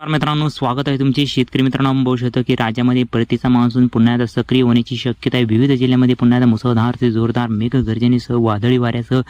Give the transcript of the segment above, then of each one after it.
मित्रांनो स्वागत आहे तुमचे शेतकरी मित्रांनो. आपण बघू शकतो की राज्यामध्ये परतीचा मान्सून पुन्हा एकदा सक्रिय होण्याची शक्यता आहे. विविध जिल्ह्यामध्ये पुन्हा एकदा मुसळधार ते जोरदार मेघगर्जनेसह वादळी वाऱ्यासह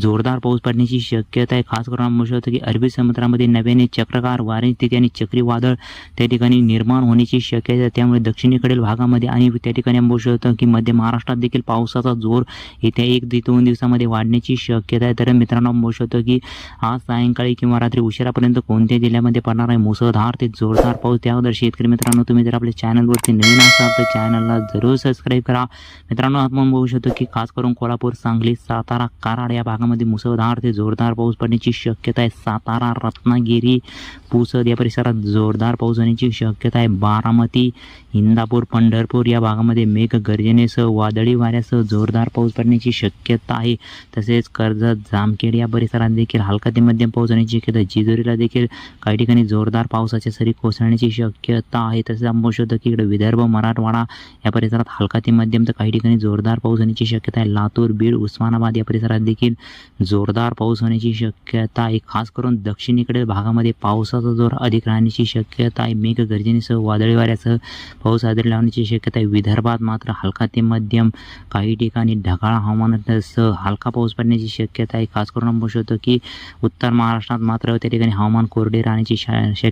जोरदार पाऊस पडण्याची शक्यता आहे. खास करून आपण बघू शकतो की अरबी समुद्रामध्ये नव्याने चक्रकार वारे स्थिती आणि चक्रीवादळ त्या ठिकाणी निर्माण होण्याची शक्यता आहे. त्यामुळे दक्षिणेकडील भागामध्ये आणि त्या ठिकाणी आपण बघू शकतो की मध्य महाराष्ट्रात देखील पावसाचा जोर येत्या एक ते दोन दिवसामध्ये वाढण्याची शक्यता आहे. तर मित्रांनो आपण बघू शकतो की आज सायंकाळी किंवा रात्री उशिरापर्यंत कोणत्या जिल्ह्यामध्ये पडणार आहे? मुसळधार ते जोरदार पाऊस त्याबद्दल शेतकरी मित्रांनो तुम्ही जर आपल्या चॅनलवरती नवीन असाल तर चॅनलला जरूर सबस्क्राईब करा. मित्रांनो आपण बघू शकतो की खास करून कोल्हापूर सांगली सातारा कराड या भागामध्ये मुसळधार ते जोरदार पाऊस पडण्याची शक्यता आहे. सातारा रत्नागिरी पुसद या परिसरात जोरदार पाऊस होण्याची शक्यता आहे. बारामती इंदापूर पंढरपूर या भागामध्ये मेघ गर्जनेसह वादळी वाऱ्यासह जोरदार पाऊस पडण्याची शक्यता आहे. तसेच कर्जत जामखेड या परिसरात देखील हलका ते मध्यम पाऊस होण्याची शक्यता जिजोरीला देखील काही ठिकाणी जोरदार पाऊस पावसाच्या सरी कोसळण्याची शक्यता आहे. तसेच आपण की इकडे विदर्भ मराठवाडा या परिसरात हलका ते मध्यम तर काही ठिकाणी जोरदार पाऊस होण्याची शक्यता आहे. लातूर बीड उस्मानाबाद या परिसरात देखील जोरदार पाऊस होण्याची शक्यता आहे. खास करून दक्षिणेकडील भागामध्ये पावसाचा जोर अधिक राहण्याची शक्यता आहे. मेघगर्जनेसह वादळी वाऱ्यासह पाऊस हजेरी लावण्याची शक्यता आहे. विदर्भात मात्र हलका ते मध्यम काही ठिकाणी ढगाळ हवामानासह हलका पाऊस पडण्याची शक्यता आहे. खास करून आपण की उत्तर महाराष्ट्रात मात्र त्या ठिकाणी हवामान कोरडे राहण्याची शक्यता